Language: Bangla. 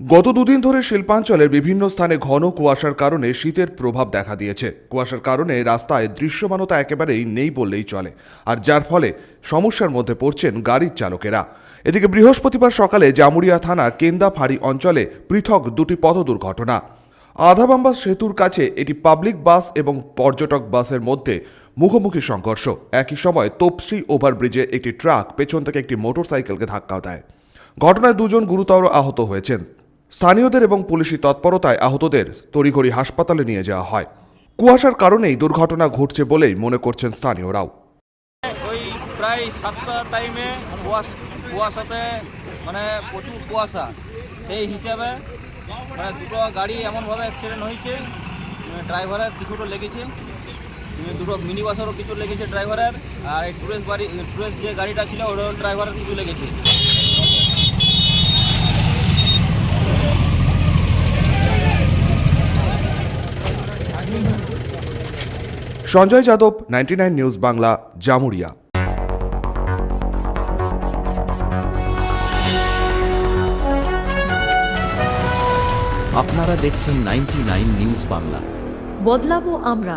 গত দুদিন ধরে শিল্পাঞ্চলের বিভিন্ন স্থানে ঘন কুয়াশার কারণে শীতের প্রভাব দেখা দিয়েছে। কুয়াশার কারণে রাস্তায় দৃশ্যমানতা একেবারেই নেই বললেই চলে। আর যার ফলে সমস্যার মধ্যে পড়ছেন গাড়ির চালকেরা। এদিকে বৃহস্পতিবার সকালে জামুরিয়া থানা কেন্দাফাড়ি অঞ্চলে পৃথক দুটি পথ দুর্ঘটনা আধাবাম্বা সেতুর কাছে এটি পাবলিক বাস এবং পর্যটক বাসের মধ্যে মুখোমুখি সংঘর্ষ। একই সময় তোপসি ওভারব্রিজে একটি ট্রাক পেছন থেকে একটি মোটরসাইকেলকে ধাক্কা দেয়। ঘটনায় দুজন গুরুতর আহত হয়েছেন। স্থানীয়দের এবং পুলিশি তৎপরতায় আহতদের তড়িঘড়ি হাসপাতালে নিয়ে যাওয়া হয়। কুয়াশার কারণেই দুর্ঘটনা ঘটছে বলেই মনে করছেন স্থানীয়রাও। ওই প্রায় সাতটা টাইমে কুয়াশ কুয়াশাতে মানে প্রচুর কুয়াশা। সেই হিসাবে মানে দুটো গাড়ি এমনভাবে অ্যাক্সিডেন্ট হয়েছে ড্রাইভারের কিছুটা লেগেছে। দুটো মিনি বাসেরও কিছু লেগেছে ড্রাইভারের আর এই টুরিস্ট বাড়ি টুরিস্ট যে গাড়িটা ছিল ওটাও ড্রাইভারের কিছু লেগেছে। সঞ্জয় যাদব নাইনটি নিউজ বাংলা জামুরিয়া আপনারা দেখছেন নাইনটি নিউজ বাংলা বদলাবো আমরা।